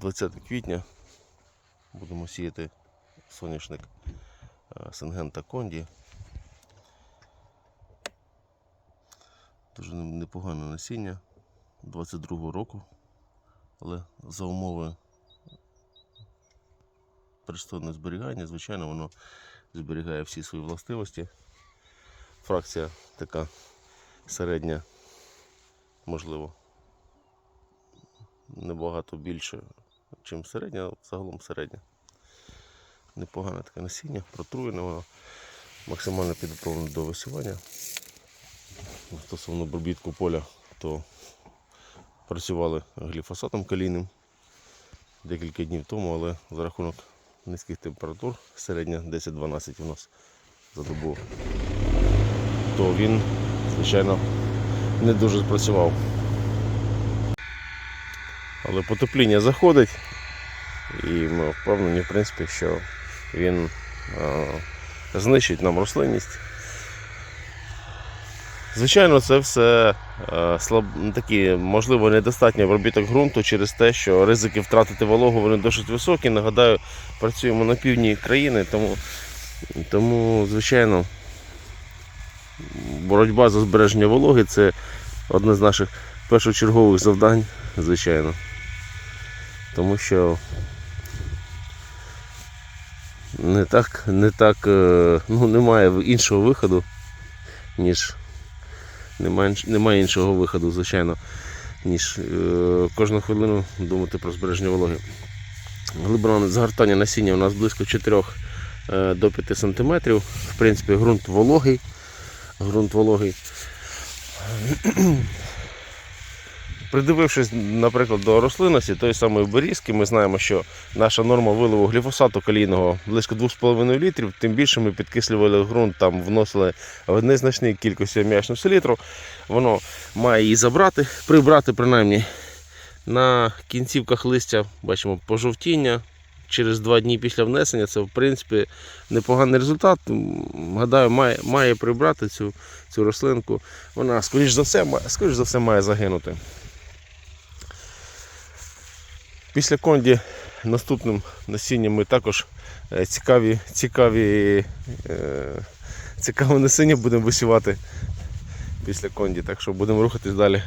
20 квітня будемо сіяти соняшник е, Сингента Конді. Дуже непогане насіння 22 року, але за умови пристойного зберігання, звичайно, воно зберігає всі свої властивості. Фракція така середня, можливо, небагато більше, ніж середня, загалом середня. Непогане таке насіння, протруєне воно, максимально підготовлене до висівання. Стосовно обробітку поля, то працювали гліфосатом калійним декілька днів тому, але за рахунок низьких температур, середня 10-12 у нас за добу, то він, звичайно, не дуже спрацював. Але потепління заходить, і ми впевнені, в принципі, що він е, знищить нам рослинність. Звичайно, це все е, слаб... такі, можливо, недостатній обробіток ґрунту через те, що ризики втратити вологу вони досить високі. Нагадаю, працюємо на півдні країни, тому, тому звичайно, боротьба за збереження вологи це одне з наших першочергових завдань, звичайно. Тому що не так, не так, е, ну, немає іншого виходу, ніж немає, немає іншого виходу, звичайно, ніж е, кожну хвилину думати про збереження вологи. Глибина згортання насіння у нас близько 4 е, до 5 см. В принципі, ґрунт вологий. Ґрунт вологий. Придивившись, наприклад, до рослинності тої самої берізки, ми знаємо, що наша норма виливу гліфосату калійного близько 2,5 літрів, тим більше ми підкислювали ґрунт, там вносили в незначній кількості аміачну селітру. Воно має її забрати, прибрати принаймні. На кінцівках листя бачимо пожовтіння. Через два дні після внесення це в принципі непоганий результат. Гадаю, має, має прибрати цю, цю рослинку. Вона, скоріш за все, скоріш за все, має загинути. Після конді наступним насінням ми також е, цікаві, цікаві, е, цікаве насіння будемо висівати після конді. Так що будемо рухатись далі.